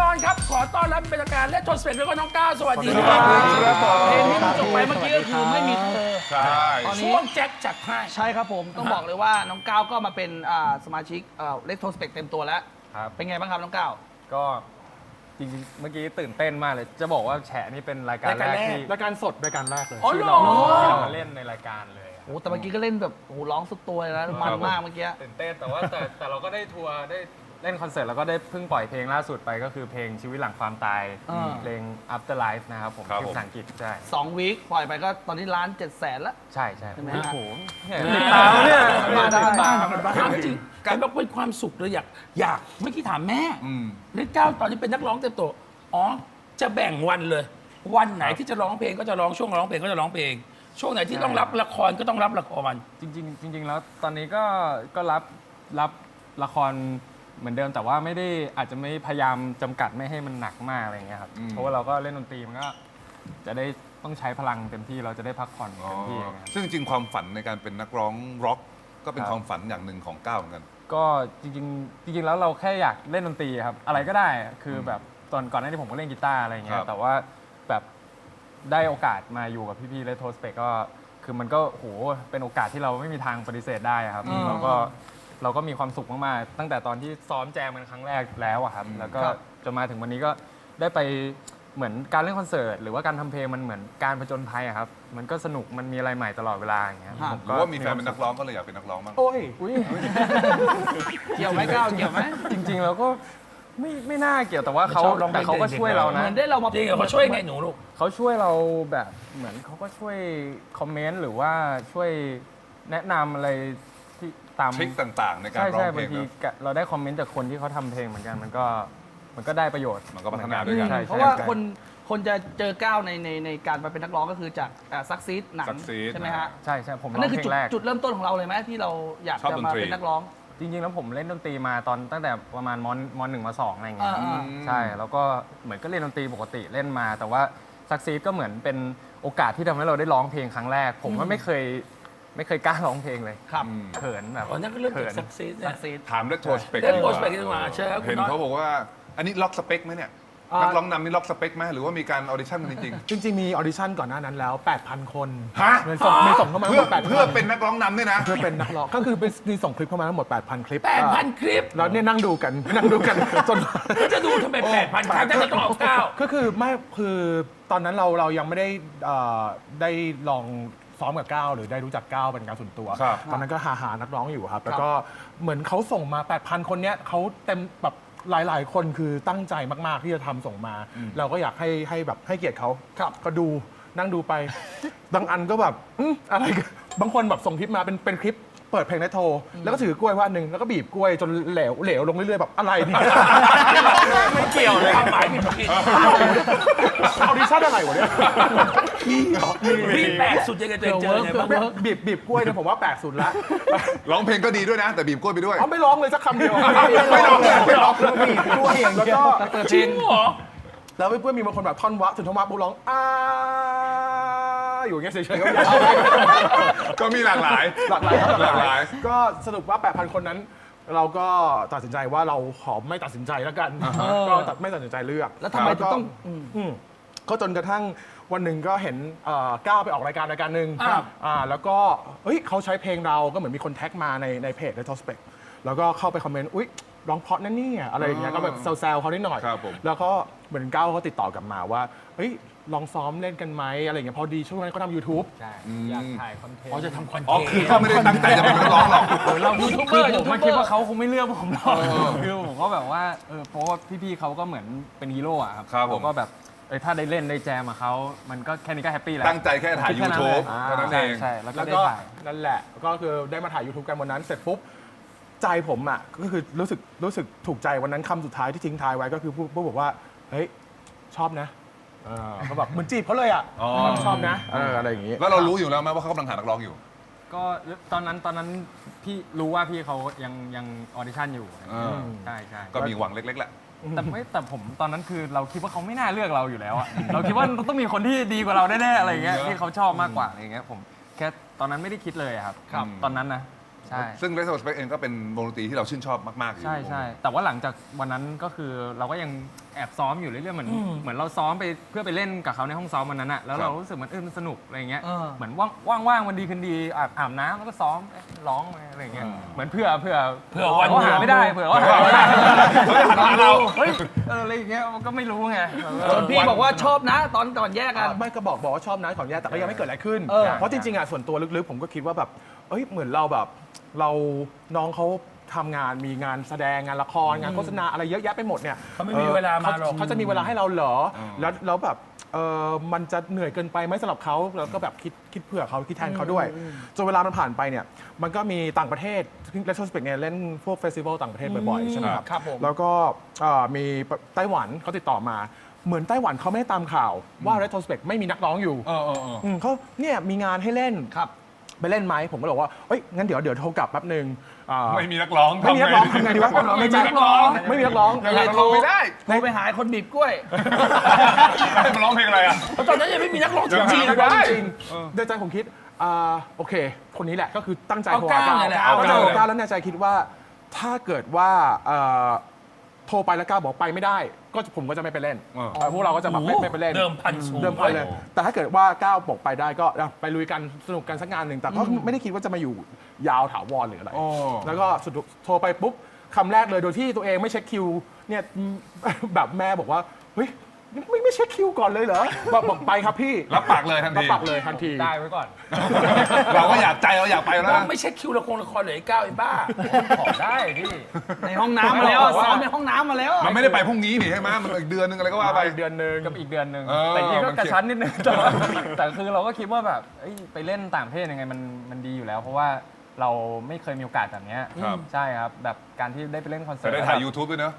นอนครับ ขอต้อนรับเป็นทางการและโทนสเปกแล้วก็น้องก้าวสวัสดีคสวัรัสดีครับผมเพลงที่มันจบไปเมื่อกี้ก็คือไม่มีเธอใช่ตอนนี้ช่วงแจ็คจัดให้ใช่ครับผมต้องบอกเลยว่าน้องก้าวก็มาเป็นอ่าสมาชิกเลทโทสเปกเต็มตัวแล้วครับเป็นไงบ้างครับน้องก้าวก็จริงๆ เมื่อกี้ตื่นเต้นมากเลย จะบอกว่าแฉนี่เป็นรายการรายแรการกแรกที่รายการสดรายการแรกเลยอ๋อที่เหรเราอที่เรามาเล่นในรายการเลยอะโอ้แต่เมื่อกี้ก็เล่นแบบโอ้โหร้องสุดตัวเลยนะมันมากเมื่อกี้ตื่นเต้นแต่ว่าแต่แต่เราก็ได้ทัวร์ได้ เล่นคอนเสิร์ตแล้วก็ได้เพิ่งปล่อยเพลงล่าสุดไปก็คือเพลงชีวิตหลังความตายอ่า เพลง After Life นะครับผมครับชื่อผมภาษาอังกฤษใช่สองวีคปล่อยไปก็ตอนนี้ล้านเจ็ดแสนแล้วใช่ใช่ใช่ไหมโอ้ฮะโหเนี่ยติดตามเนี่ยมาได้บ้านถามจริงการบอกเป็นความสุขเลยอยากอยากเมื่อกี้ถามแม่อืมเล่นก้าวตอนนี้เป็นนักร้องเต็มตัวอ๋อ จะแบ่งวันเลย วันไหนที่จะร้องเพลงก็จะร้องช่วงร้องเพลงก็จะร้องเพลง ช่วงไหนที่ต้องรับละครก็ต้องรับละคร จริงๆจริง ๆ แล้วตอนนี้ก็ก็รับรับละคร เหมือนเดิมแต่ว่าไม่ได้อาจจะไม่พยายามจำกัดไม่ให้มันหนักมากอะไรอย่างเงี้ยครับอืม เพราะว่าเราก็เล่นดนตรีมันก็จะได้ต้องใช้พลังเต็มที่เราจะได้พักผ่อนอ๋อเต็มที่อย่างเงี้ย ซึ่งจริงๆความฝันในการเป็นนักร้องร็อกก็เป็นครับ ความฝันอย่างหนึ่งของก้าวเหมือนกัน ก็จริงๆจริงๆแล้วเราแค่อยากเล่นดนตรีครับอะไรก็ได้คือแบบตอนก่อนหน้านี้ผมก็เล่นกีตาร์อะไรอย่างเงี้ครัยบ แต่ว่าแบบได้โอกาสมาอยู่กับพี่ๆเลโทสเปกก็คือมันก็โหเป็นโอกาสที่เราไม่มีทางปฏิเสธได้อะครับอืม เราก็ เราก็มีความสุขมากๆตั้งแต่ตอนที่ซ้อมแจมกันครั้งแรกแล้วอะครับแล้วก็ครับ จนมาถึงวันนี้ก็ได้ไปเหมือนการเล่นคอนเสิร์ตหรือว่าการทำเพลงมันเหมือนการผจญภัยอะครับ มันก็สนุกมันมีอะไรใหม่ตลอดเวลาอย่างเงี้ยฮะผมหรือว่ามีแฟนเป็นนักร้องก็เลยอยากเป็นนักร้องบ้างโอ้ยอุ้ยเกี่ยวไหมก้าวเกี่ยวไหมจริงๆเราก็ไม่ไม่น่าเกี่ยวแต่ว่าเขาชอบร้องเพลงแต่เขาก็ช่วยเราเหนะมือนได้เรามาจริงเหรอเขาช่วยไงหนูลูก เขาช่วยเราแบบเหมือนเขาก็ช่วยคอมเมนต์หรือว่าช่วยแนะนำอะไรที่ ตามทริคต่างๆ ในการใช่ร้อใช่งเพลบางงทีนะกะเราได้คอมเมนต์จากคนที่เขาทำเพลงเหมือนกันมันก็มันก็ได้ประโยชน์มันก็พัฒนาด้วยกันใช่เพราะว่าใช่ คนคนจะเจอก้าวในในในการมาเป็นนักร้องก็คือจากซักซีดหนัง Succeed ใช่ไหมฮะใช่ใช่ผมอันร้อนั้งนคือเพลจุดงแรก จุดเริ่มต้นของเราเลยไหมที่เราอยากชอบจะดนมาตรี เป็นนักร้อง จริงๆ แล้วผมเล่นดนตรีมาตอนตั้งแต่ประมาณมมหนึ่งมสองอะไรอย่างเงี้ยอ่า ใช่แล้วก็เหมือนก็เล่นดนตรีปกติเล่นมา แต่ว่าซักซีดก็เหมือนเป็นโอกาสที่ทำให้เราได้ร้องเพลงครั้งแรก ผมก็ไม่เคย ไม่เคยกล้าร้องเพลงเลยครับอืมเขินแบบอ๋อนั่นก็เริ่มจากขินซักซีสซักซีด ถามเรื่องโทสเปกเรื่อง Toast Spec ดีกว่าเชิญครับคุณเห็นน็อตเขาบอกว่า อันนี้ล็อกสเปคไหมเนี่ยอ่านั นักร้องนำนี่ล็อกสเปคไหมหรือว่ามีการออดิชั่นกันจริง จริงๆมีออดิชั่นก่อนหน้านั้นแล้ว 8,000 คนฮะ มีส่งมีส่งเข้ามาๆเพื่อทั้งหมด8,000เพื่อเป็นนักร้องนำด้วยนะ เพื่อเป็นนักร้องก็คือเป็นมีส่งคลิปเข้ามาทั้งหมด 8,000 คลิปแปดพันคลิปแล้วเนี่ยนั่งดูกันนั่งดูกันจนจะดูทำไมแปดพันครั้งจะต้องเอาเก้า ก็คือไม่คือตอนนั้นเราเรายังไม่ได้เอ่อได้ลอง ซ้อมกับก้าวหรือได้รู้จักก้าวเป็นการส่วนตัว ครับตอนนั้นก็หาหานักร้องอยู่ครับ แล้วก็เหมือนเขาส่งมา 8,000 คนเนี้ยเขาเต็มแบบหลาย ๆ คนคือตั้งใจมาก ๆ ที่จะทำส่งมา เราก็อยากให้ให้แบบให้เกียรติเขาครับ ก็ดูนั่งดูไป บางอันก็แบบอืมอะไรกันบางคนแบบส่งคลิปมาเป็นเป็นคลิปเปิดเพลงในโทร แล้วก็ถือกล้วยว่าหนึ่งแล้วก็บีบกล้วยจนเหลวเหลวลงเรื่อย ๆ แบบอะไรเนี่ย ไม่เกี่ยวเลยความหมายผิดผิด ออดิชั่นอะไรวะเนี่ย มีแปลกสุดยังไงตัวเองเจอไงบ้างบีบบีบกล้วยเนี่ยผมว่าแปลกสุดละร้องเพลงก็ดีด้วยนะ แต่บีบกล้วยไปด้วยเขาไม่ร้องเลยสักคำเดียวไม่ร้องเลยไม่ร้องบีบกล้วยอย่างแล้วก็จริงเหรอแล้วเพื่อนๆมีบางคนแบบท่อนวะถึงท่อนวะปุ๊บร้องอ้าอยู่อย่างเงี้ยเฉยๆก็ไม่เอาก็มีหลากหลาย หลากหลายครับหลากหลาย ก็สรุปว่า 8,000 คนนั้น เราก็ตัดสินใจว่าเราขอไม่ตัดสินใจแล้วกัน ก็ตัดไม่ตัดสินใจเลือก แล้วทำไมถึงต้องก็อืมอืมก็จนกระทั่ง วันหนึ่งก็เห็นเอ่อก้าวไปออกรายการรายการหนึ่งครับ อ่าแล้วก็เฮ้ยเขาใช้เพลงเราก็เหมือนมีคนแท็กมาในในเพจในทอสเปกแล้วก็เข้าไปคอมเมนต์อุ๊ยร้องเพราะนั่นนี่ยอะไรอย่างเงี้ยก็แบบแซวๆเขานิดหน่อย ครับผม แล้วก็เหมือนก้าวเขาติดต่อกลับมาว่าเฮ้ยลองซ้อมเล่นกันไหมอะไรอย่างเงี้ยพอดีช่วงนั้นเขาทำ YouTube ใช่อยากถ่ายคอนเทนต์ อ๋อจะทำคอนเทอ๋อนต์คือเขาไม่ได้ตั้งใจจะเป็นนักร้องหรอกเรายูทูบเบคือร์ผมมายูทูบเบอร์คิดว่าเขาคงไม่เลือกผมหรอกคือผมก็แบบว่าเออเพราะว่าพี่ๆเขาก็เหมือนเป็นฮีโร่อะครับครับผม เขาก็แบบ เออถ้าได้เล่นได้แจมกับเขามันก็แค่นี้ก็แฮปปี้แล้ว ตั้งใจแค่ถ่ายคิดแค่นั้น YouTube เลยเท่านั้นใช่เอง ใช่แล้วก็แล้วได้ก็ถ่าย นั่นแหละ ก็คือได้มาถ่าย YouTube กันวันนั้นเสร็จปุ๊บ ใจผมอะ ก็คือรู้สึกรู้สึกถูกใจวันนั้นคำสุดท้ายที่ทิ้งท้ายไว้ก็คือพูดพูดบอกว่า เฮ้ย ชอบนะเออเขาแบบเหมือนจีบเขาเลยอะอ๋อ ชอบนะเอออะไรอย่างงี้แล้วเรารู้อยู่แล้วไหมว่าเขากำลังหานักร้องอยู่ ก็ตอนนั้นตอนนั้นพี่รู้ว่าพี่เขายังยังออดิชั่นอยู่อ่า ใช่ใช่ก็มีหวังเล็กๆแหละ แต่ไม่แต่ผมตอนนั้นคือเราคิดว่าเขาไม่น่าเลือกเราอยู่แล้วอะเราคิดว่าต้องมีคนที่ดีกว่าเราแน่ๆอะไรอย่างเงี้ยเยอะที่เขาชอบมากกว่าอะไรอย่างเงี้ยผมแค่ตอนนั้นไม่ได้คิดเลยอะครับครับตอนนั้นนะ ใช่ ซึ่ง r e s o r c e เองก็เป็นวงดนตรีที่เราชื่นชอบมากๆอยู่ใช่ใช่แต่ว่าหลังจากวันนั้นก็คือเราก็ยังแอบซ้อมอยู่เรื่อยๆเหมือนเหมือนเราซ้อมไปเพื่อไปเล่นกับเขาในห้องซ้อมวันนั้นอะแล้วเรารู้สึกมันเออมันสนุกอะไรเงี้ยเออ เหมือนว่างว่างๆวันดีคืนดีอาบอาบน้ำแล้วก็ซ้อมเอ๊ะร้องไปอะไรเงี้ยเหมือนเพื่อเพื่อเผื่อวันเขาหาไม่ได้เผื่อว่าหาไม่ได้เขาจะหาเราเฮ้ยเอออะไรอย่างเงี้ยมันก็ไม่รู้ไง จนพี่บอกว่าชอบนะตอนก่อนแยกกัน ไม่ก็บอกบอกว่าชอบนะของแย่แต่ก็ยังไม่เกิดอะไรขึ้น เออ เพราะจริงๆอะส่วนตัวลึกๆ ผมก็คิดว่าแบบ เอ้ยเหมือนเราแบบ เราน้องเขาทำงานมีงานแสดงงานละครงานโฆษณาอะไรเยอะแยะไปหมดเนี่ยเขาไม่มีเวลามาหรอก เขาจะมีเวลาให้เราเหรออแล้วแล้วแบบเออมันจะเหนื่อยเกินไปไหมสำหรับเขาแล้วก็แบบคิดคิดเผื่อเขาคิดแทนเขาด้วยจนเวลามันผ่านไปเนี่ยมันก็มีต่างประเทศเลทโทสเปกเนี่ยเล่นพวกเฟสติวัลต่างประเทศบ่อยๆใช่ไหมครับครับผม แล้วก็เอ่อมีไต้หวันเขาติดต่อมา เหมือนไต้หวันเขาไม่ได้ตามข่าวว่า Retrospect ไม่มีนักร้องอยู่ เออเออเออมเขาเนี่ยมีงานให้เล่นครับ ไปเล่นไหมผมก็เลยบอกว่าเอ้ยงั้นเดี๋ยวเดี๋ยวโทรกลับแป๊บหนึงอ่าไม่มีนักร้องไม่มีนักร้องทำไงดีวะไม่มีนักร้องไม่มีนักร้อง ยังไงก็ร้องไม่ได้โทรไปหาคนบีบกล้วยมันร้องเพลงอะไรอะเพราะตอนนั้นยังไม่มีนักร้องจยังริงหาๆไม่ได้จริงๆในใจผมคิดอ่าโอเค คนนี้แหละก็คือตั้งใจเอาโทรก้าวหาเนี่ยแหละก้าวเอาตั้งใจก้าวโทรก้าวแล้วในใจคิดว่าถ้าเกิดว่าเอ่อ โทรไปแล้วก้าวบอกไปไม่ได้ ก็ผมก็จะไม่ไปเล่นเออเอ่อพวกเราก็จะแบบไม่ไม่ไปเล่น เดิมพันสูงเดิมพันเลย แต่ถ้าเกิดว่าก้าวบอกไปได้ก็อะไปลุยกันสนุกกันสักงานหนึ่งแต่ก็ไม่ได้คิดว่าจะมาอยู่ยาวถาวรหรืออะไรโอ้แล้วก็สุดโทรไปปุ๊บคำแรกเลยโดยที่ตัวเองไม่เช็คคิวเนี่ย แบบแม่บอกว่า เฮ้ย ไม่ไม่เช็คคิวก่อนเลยเหรอบอกบอกไปครับพี่รับปากเลยทันรับที ปากเลยทันที ได้ไว้ก่อนเราก็อยากใจเราอยากไปแล้วต้องนะไม่ใช่คิวละครละครเลยไอ้ก้าวไอ้บ้า ขอได้พี่ ในห้องน้ำมาแล้วบอกว่าซ้อมในห้องน้ำมาแล้ว มันไม่ได้ไปพรุ่งนี้นี่ใช่ไหมมันอีกเดือนนึงอะไรก็ว่าไปอีกเดือนหนึ่ง กับอีกเดือนหนึ่งเออแต่จริงๆก็มันกระเขียนชั้นนิดนึงแต่ว่าแต่คือเราก็คิดว่าแบบเอ้ยไปเล่นต่างประเทศยังไงมันมันดีอยู่แล้ว เพราะว่าเราไม่เคยมีโอกาสแบบเนี้ยครับ ใช่ครับ แบบการที่ได้ไปเล่นคอนเสิแต่ร์ตได้ถ่าย YouTube ด้วยเนอะ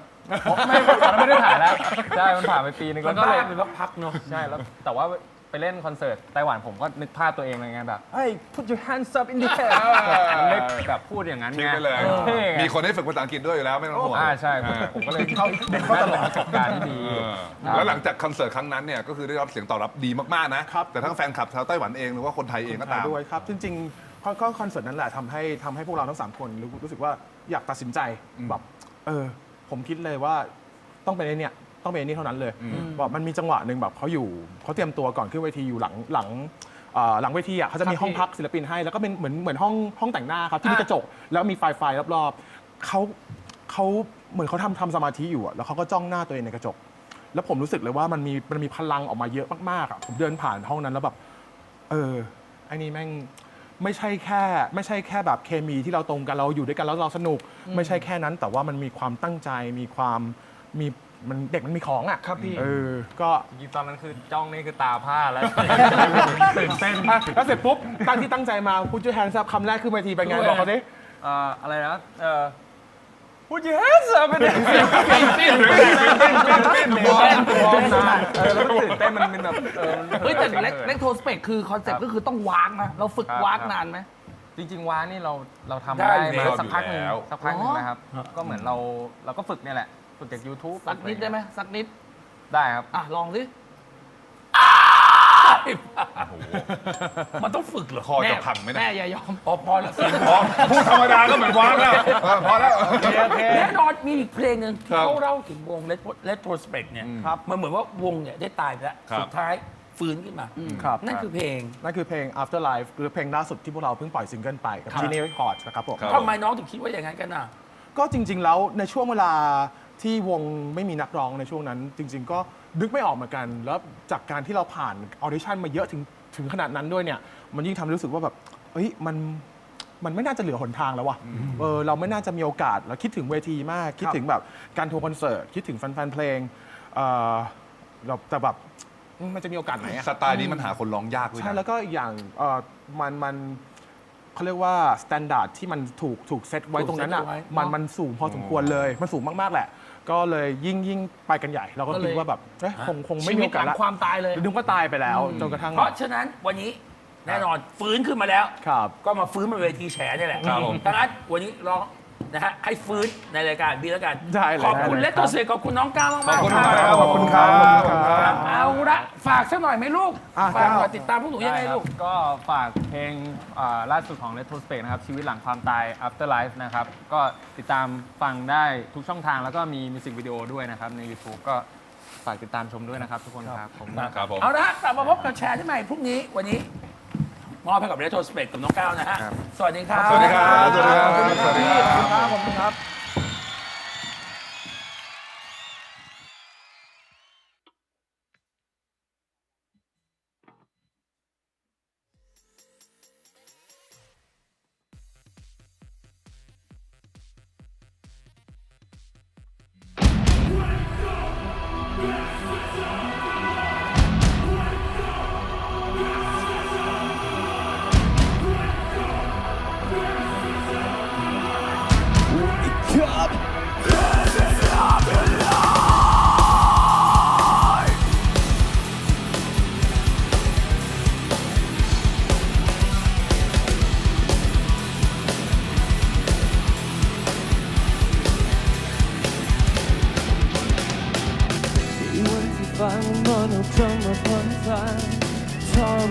ไม่ตอนนั้นไม่ได้ถ่ายแล้ว ใช่ มันผ่านไปปีนึงแล้แล้ววก็ก็เลเลยยไปพักๆเนาะ ใช่แล้วแต่ว่าไปเล่นคอนเสิร์ตไต้หวันผมก็นึกภาพตัวเองเลยไงแบบเฮ้ย put your hands up in the air มันได้แบบพูดอย่างนั้นคิดไงไปเลย เท่ไงมีคนให้ฝึกภาษาอังกฤษด้วยอยู่แล้วไม่ต้องห่วงอ่าใช่ผมผมก็เลยเข้าดึงเข้าตลอดประสบการณ์ที่ดี เออแล้วหลังจากคอนเสิร์ตครั้งนั้นเนี่ยก็คือได้รับเสียงตอบรับดีมากๆนะ ครับ แต่ทั้งแฟนคลับชาวไต้หวันเองหรือว่าคนไทยเองก็ตาม ด้วยครับ จริงๆก็ก็คอนเสิร์ตนั้นแหละทำให้ทำให้พวกเราทั้งสามคนรู้รู้สึกว่าอยากตัดสินใจอืมแบบเออ ผมคิดเลยว่าต้องเป็นไอ้เนี่ยต้องเป็นไอ้นี่เท่านั้นเลยอืมบอกมันมีจังหวะหนึ่งแบบเขาอยู่เขาเตรียมตัวก่อนขึ้นเวทีอยู่หลังหลังเอ่อหลังเวทีอะเขาจะมีครับห้องพี่พักศิลปินให้ แล้วก็เป็นเหมือนเหมือนห้องห้องแต่งหน้าครับที่มีกระจกแล้วมีไฟไฟรอบๆเขาเขาเหมือนเขาทำทำสมาธิอยู่อะแล้วเขาก็จ้องหน้าตัวเองในกระจก แล้วผมรู้สึกเลยว่ามันมีมันมีพลังออกมาเยอะมากๆอะผมเดินผ่านห้องนั้นแล้วแบบเออไอ้นี่แม่ง ไม่ใช่แค่ ไม่ใช่แค่แบบเคมีที่เราตรงกันเราอยู่ด้วยกันแล้วเราสนุก ไม่ใช่แค่นั้น แต่ว่ามันมีความตั้งใจมีความมีมันเด็กมันมีของอะครับพี่ เออก็จริงๆตอนนั้นคือจ้องนี่คือตาผ้าแล้ว ตื่นเต้นอะแล้วเสร็จปุ๊บตั้งที่ตั้งใจมาพูดชื่อแฮนด์ซับคำแรกขึ้นเวทีเป็นไงบอกเขาดิ เอ่ออะไรนะเอ่อ Put your hands up เป็นเต้นเออแล้วก็ตื่นเต้นมันเป็นแบบเออมันเฮ้ยแต่เล็กเล็กโทสเปกคือคอนเซ็ปต์ก็คือต้องวากนะเราฝึกครับวากครับนานไหมจริงๆว้านี่เราเราทำได้ได้อยู่มาแล้วสักพักหนึ่งอยู่แล้วสักพักหนึ่งอ๋อนะครับ ก็เหมือนเราเราก็ฝึกเนี่ยแหละ ฝึกจาก YouTube สักนิดได้ไหมสักนิดได้ครับอะลองสิ มันต้องฝึกเหรอคอจะพังไหมแม่เนี่ยอย่ายอมพอพอแล้วเสียงอ๋อพูดธรรมดาก็เหมือนว้างแล้วเออพอแล้ว แน่นอนมีอีกเพลงหนึ่งที่ครับเขาเล่าถึงวงเลตโ r สเปกเนี่ยครับมันเหมือนว่าวงเนี่ยได้ตายไปแล้ว ครับ สุดท้ายฟื้นขึ้นมา ครับ นั่นคือเพลงนั่นคือเพลง Afterlife หรือเพลงล่าสุดที่พวกเราเพิ่งปล่อยซิงเกิลไปกับครับ Genie Records นะครับผม ครับ ทำไมน้องถึงคิดว่าอย่างนั้นกันน่ะ ก็จริง ๆ แล้วในช่วงเวลาที่วงไม่มีนักร้องในช่วงนั้น จริง ๆ ก็ นึกไม่ออกเหมือนกัน แล้วจากการที่เราผ่านออดิชั่นมาเยอะถึงถึงขนาดนั้นด้วยเนี่ย มันยิ่งทำให้รู้สึกว่าแบบเฮ้ยมันมันไม่น่าจะเหลือหนทางแล้วว่ะเออเราไม่น่าจะมีโอกาสแล้วคิดถึงเวทีมาก คิดถึงแบบการทัวร์คอนเสิร์ตคิดถึงแฟนๆเพลงเออเราแต่แบบมันจะมีโอกาสไหนอะ สไตล์นี้มันหาคนร้องยากด้วยใช่นะแล้วก็อีกอย่างเอ่อมันมันเขาเรียกว่าสแตนดาร์ดที่มันถูกถูกเซตไว้ถูกตรงนั้นอะเซตไว้มันมันสูงพอสมควรเลย มันสูงมาก ๆ แหละ ก็เลยยิ่งยิ่งไปกันใหญ่ เราก็ก็เลยคิดว่าแบบเอ๊ะคงคงไม่ชีมีวิตโอหกาสลังละความตายเลย นึกว่าตายไปแล้วจนกระทั่งเพราะฉะนั้นวันนี้แน่นอนฟื้นขึ้นมาแล้ว ครับ ก็มาฟื้นบนเวทีแฉนี่แหละครับผม ดังนั้นวันนี้ร้อง นะฮะให้ฟื้นในรายการบีแล้วกันขอบคุณได้เลย เลตโตเซขอบคุณน้องก้าวมากๆขอบคุณมากครับขอบคุณครับเอาละฝากสักหน่อยไหมลูกฝากหน่อยติดตามพวกหนูยังไงลูกก็ฝากเพลงล่าสุดของ Retrospect นะครับ ชีวิตหลังความตาย Afterlife นะครับ ก็ติดตามฟังได้ทุกช่องทางแล้วก็มีมิวสิกวิดีโอด้วยนะครับ ใน YouTube ก็ฝากติดตามชมด้วยนะครับทุกคนครับผมเอาละกลับมาพบกับแชร์ได้ใหม่พรุ่งนี้วันนี้ มอบให้กับเรโทรสเปกกับน้องก้าวนะฮะ สวัสดีครับ สวัสดีครับ สวัสดีครับสวัสดีครับผมบคุครับ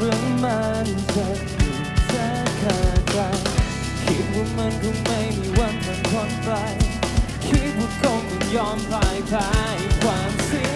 ประมาณจะอย่จะาดใจคิดว่ามันคงไม่มีวันผ่านพ้นไป คิดว่าคงต้องยอมพ่ายแพ้ความเสีย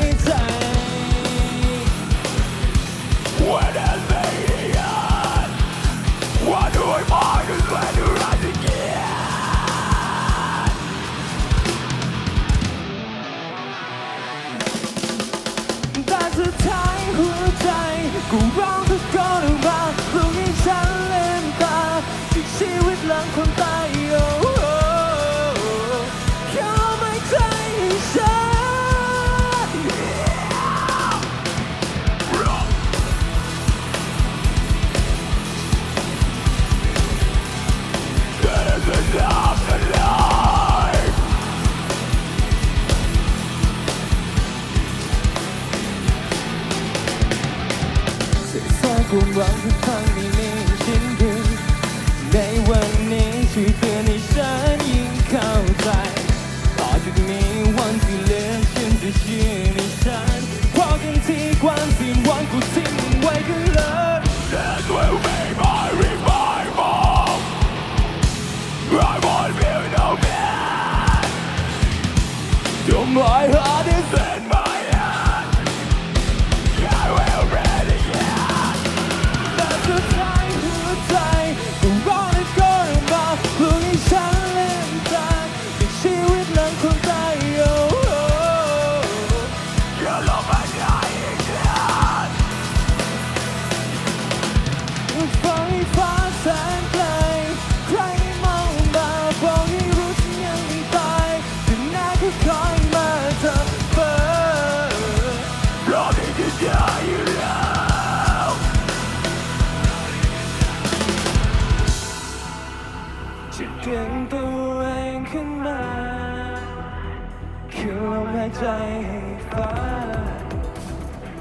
ใจให้ฟ้า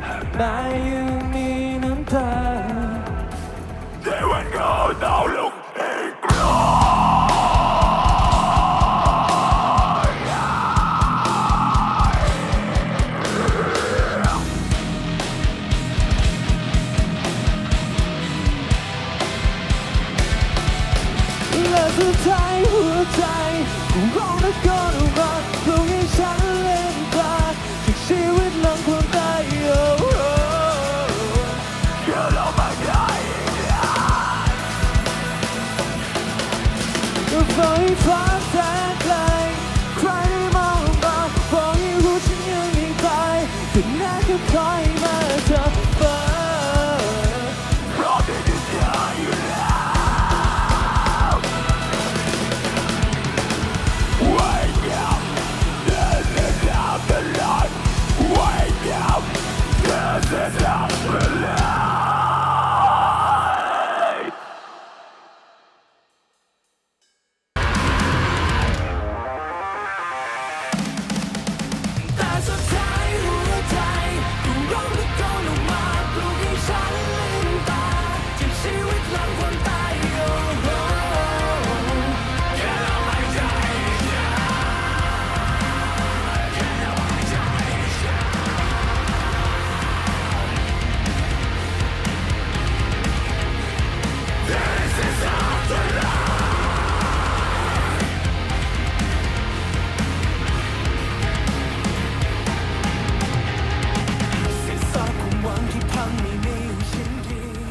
หากนายยังมีน้ำตา They will go now look in glory และสุดท้ายหัวใจกูร้องและก็ร้อง